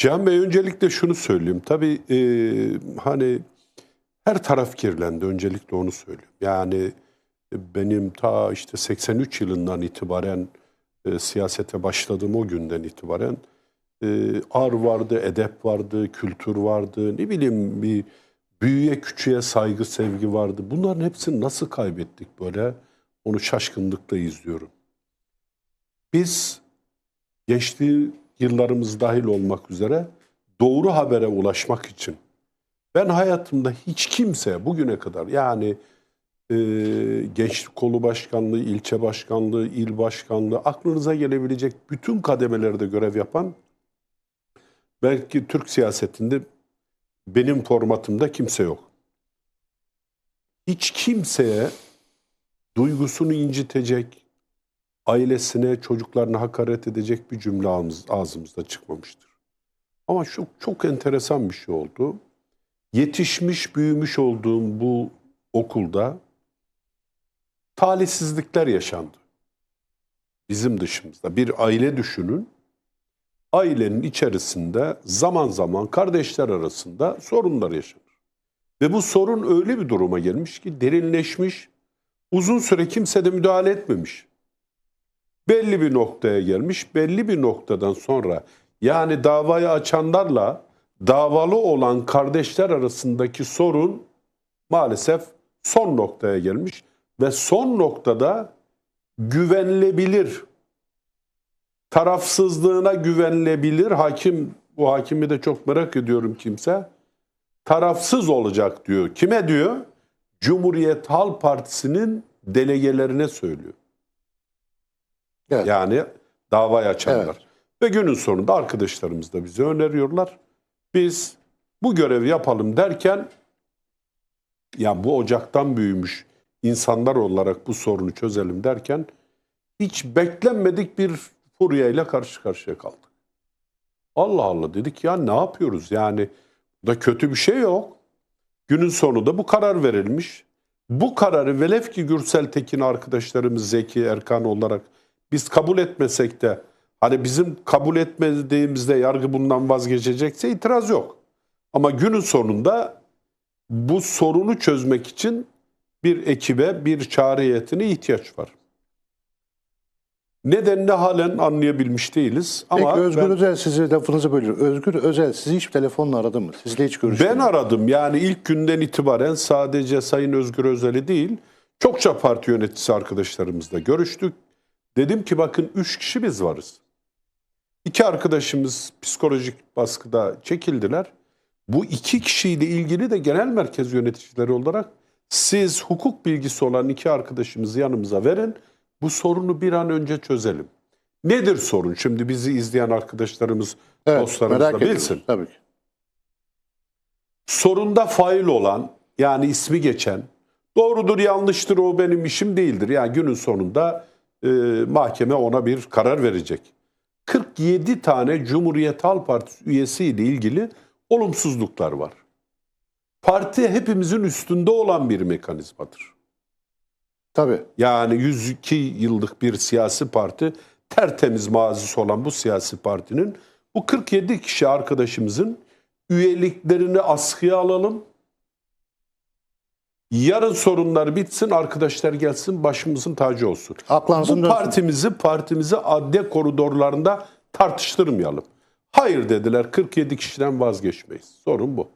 Cihan Bey öncelikle şunu söyleyeyim. Tabii e, hani her taraf kirlendi. Öncelikle onu söyleyeyim. Yani e, benim ta işte 83 yılından itibaren e, siyasete başladığım o günden itibaren e, ar vardı, edep vardı, kültür vardı. Ne bileyim bir büyüye küçüğe saygı, sevgi vardı. Bunların hepsini nasıl kaybettik böyle? Onu şaşkınlıkla izliyorum. Biz geçtiği yıllarımız dahil olmak üzere doğru habere ulaşmak için ben hayatımda hiç kimse bugüne kadar yani e, gençlik kolu başkanlığı, ilçe başkanlığı, il başkanlığı aklınıza gelebilecek bütün kademelerde görev yapan belki Türk siyasetinde benim formatımda kimse yok. Hiç kimseye duygusunu incitecek, ailesine, çocuklarına hakaret edecek bir cümle ağzımız- ağzımızda çıkmamıştır. Ama şu çok enteresan bir şey oldu. Yetişmiş, büyümüş olduğum bu okulda talihsizlikler yaşandı. Bizim dışımızda. Bir aile düşünün. Ailenin içerisinde zaman zaman kardeşler arasında sorunlar yaşanır. Ve bu sorun öyle bir duruma gelmiş ki derinleşmiş, uzun süre kimse de müdahale etmemiş belli bir noktaya gelmiş. Belli bir noktadan sonra yani davayı açanlarla davalı olan kardeşler arasındaki sorun maalesef son noktaya gelmiş ve son noktada güvenilebilir tarafsızlığına güvenilebilir hakim bu hakimi de çok merak ediyorum kimse tarafsız olacak diyor. Kime diyor? Cumhuriyet Halk Partisi'nin delegelerine söylüyor. Evet. Yani davayı açanlar. Evet. Ve günün sonunda arkadaşlarımız da bize öneriyorlar. Biz bu görevi yapalım derken ya bu ocaktan büyümüş insanlar olarak bu sorunu çözelim derken hiç beklenmedik bir furyayla karşı karşıya kaldık. Allah Allah dedik ya ne yapıyoruz yani da kötü bir şey yok. Günün sonunda bu karar verilmiş. Bu kararı velev ki Gürsel Tekin arkadaşlarımız Zeki Erkan olarak biz kabul etmesek de hani bizim kabul etmediğimizde yargı bundan vazgeçecekse itiraz yok. Ama günün sonunda bu sorunu çözmek için bir ekibe, bir çağrı heyetine ihtiyaç var. Nedenini halen anlayabilmiş değiliz. Ama Peki Özgür ben- Özel sizi lafınızı bölüyor. Özgür Özel sizi hiç telefonla aradı mı? Sizle hiç görüştü Ben aradım yani ilk günden itibaren sadece Sayın Özgür Özel'i değil çokça parti yöneticisi arkadaşlarımızla görüştük. Dedim ki bakın üç kişi biz varız. İki arkadaşımız psikolojik baskıda çekildiler. Bu iki kişiyle ilgili de genel merkez yöneticileri olarak siz hukuk bilgisi olan iki arkadaşımızı yanımıza verin. Bu sorunu bir an önce çözelim. Nedir sorun? Şimdi bizi izleyen arkadaşlarımız, Evet, dostlarımız da ediyoruz. bilsin Tabii ki. sorunda fail olan yani ismi geçen doğrudur yanlıştır o benim işim değildir. Yani günün sonunda e, mahkeme ona bir karar verecek. 47 tane Cumhuriyet Halk Partisi üyesiyle ilgili olumsuzluklar var. Parti hepimizin üstünde olan bir mekanizmadır. Tabii. Yani 102 yıllık bir siyasi parti, tertemiz mazisi olan bu siyasi partinin bu 47 kişi arkadaşımızın üyeliklerini askıya alalım. Yarın sorunlar bitsin, arkadaşlar gelsin, başımızın tacı olsun. Aklansın Bu dönsün. partimizi partimizi adliye koridorlarında tartıştırmayalım. Hayır dediler 47 kişiden vazgeçmeyiz. Sorun bu.